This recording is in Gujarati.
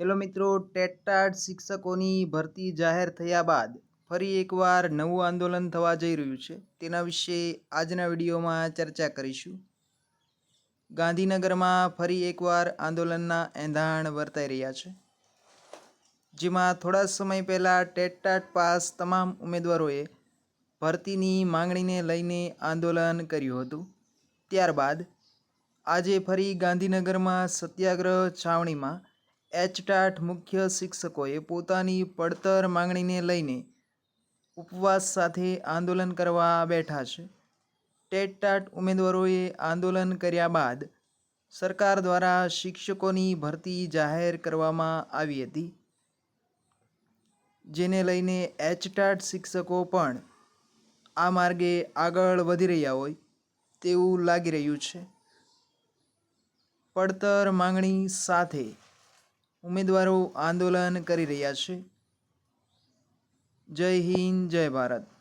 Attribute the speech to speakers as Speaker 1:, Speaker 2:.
Speaker 1: હેલો મિત્રો ટેટાટ શિક્ષકોની ભરતી જાહેર થયા બાદ ફરી એકવાર નવું આંદોલન થવા જઈ રહ્યું છે. તેના વિશે આજના વિડીયોમાં ચર્ચા કરીશું. ગાંધીનગરમાં ફરી એકવાર આંદોલનના એંધાણ વર્તાઈ રહ્યા છે. જેમાં થોડા સમય પહેલાં ટેટાટ પાસ તમામ ઉમેદવારોએ ભરતીની માંગણીને લઈને આંદોલન કર્યું હતું. ત્યારબાદ આજે ફરી ગાંધીનગરમાં સત્યાગ્રહ છાવણીમાં એચટાટ મુખ્ય શિક્ષકોએ પોતાની પડતર માંગણીને લઈને ઉપવાસ સાથે આંદોલન કરવા બેઠા છે. ટેટટાટ ઉમેદવારોએ આંદોલન કર્યા બાદ સરકાર દ્વારા શિક્ષકોની ભરતી જાહેર કરવામાં આવી હતી. જેને લઈને એચટાટ શિક્ષકો પણ આ માર્ગે આગળ વધી રહ્યા હોય તેવું લાગી રહ્યું છે. પડતર માંગણી સાથે ઉમેદવારો આંદોલન કરી રહ્યા છે. જય હિન્દ જય ભારત.